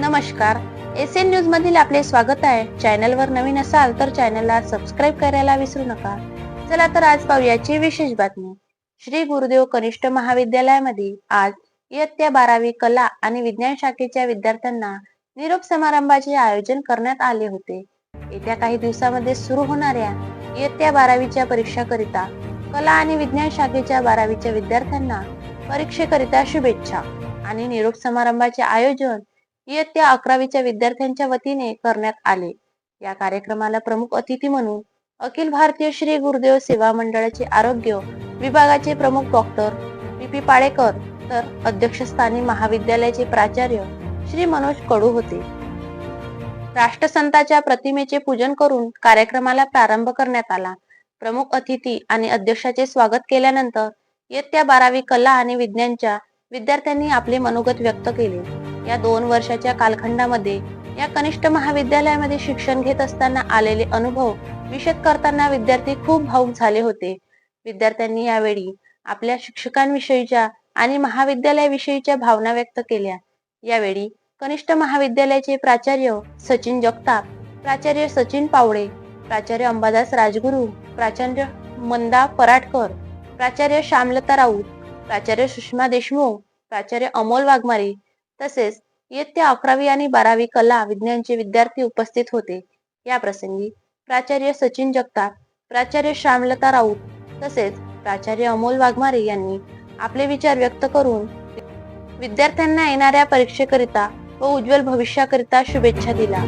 नमस्कार. S N news मधील आपले स्वागत आहे. चॅनलवर नवीन असाल तर चॅनलला सबस्क्राईब करायला विसरू नका. चला तर आज पाहूयाची विशेष बातमी. श्री गुरुदेव कनिष्ठ महाविद्यालयामध्ये आज इयत्ता बारावी कला आणि विज्ञान शाखेच्या विद्यार्थ्यांना निरोप समारंभाचे आयोजन करण्यात आले होते. येत्या काही दिवसामध्ये सुरू होणाऱ्या इयत्ता बारावीच्या परीक्षाकरिता कला आणि विज्ञान शाखेच्या बारावीच्या विद्यार्थ्यांना परीक्षेकरिता शुभेच्छा आणि निरोप समारंभाचे आयोजन इयत्ता अकरावीच्या विद्यार्थ्यांच्या वतीने करण्यात आले. या कार्यक्रमाला प्रमुख अतिथी म्हणून अखिल भारतीय श्री गुरुदेव सेवा मंडळाचे आरोग्य विभागाचे प्रमुख डॉक्टर पी पी पाळेकर तर अध्यक्षस्थानी महाविद्यालयाचे प्राचार्य श्री मनोज कडू होते. राष्ट्रसंताच्या प्रतिमेचे पूजन करून कार्यक्रमाला प्रारंभ करण्यात आला. प्रमुख अतिथी आणि अध्यक्षाचे स्वागत केल्यानंतर इयत्ता बारावी कला आणि विज्ञानच्या विद्यार्थ्यांनी आपले मनोगत व्यक्त केले. या दोन वर्षाच्या कालखंडामध्ये या कनिष्ठ महाविद्यालयामध्ये शिक्षण घेत असताना आलेले अनुभव विशद करताना विद्यार्थी खूप भाऊक झाले होते. विद्यार्थ्यांनी यावेळी आपल्या शिक्षकांविषयीच्या आणि महाविद्यालयाविषयीच्या भावना व्यक्त केल्या. यावेळी कनिष्ठ महाविद्यालयाचे प्राचार्य सचिन जगताप प्राचार्य सचिन पावडे प्राचार्य अंबादास राजगुरू प्राचार्य मंदा पराटकर प्राचार्य श्यामलता राऊत प्राचार्य सुषमा देशमुख प्राचार्य अमोल वाघमारे तसेच इयत्ता अकरावी आणि बारावी कला विज्ञानचे विद्यार्थी उपस्थित होते. या प्रसंगी प्राचार्य सचिन जगताप प्राचार्य श्यामलता राऊत तसेच प्राचार्य अमोल वाघमारे यांनी आपले विचार व्यक्त करून विद्यार्थ्यांना येणाऱ्या परीक्षेकरिता व उज्ज्वल भविष्याकरिता शुभेच्छा दिल्या.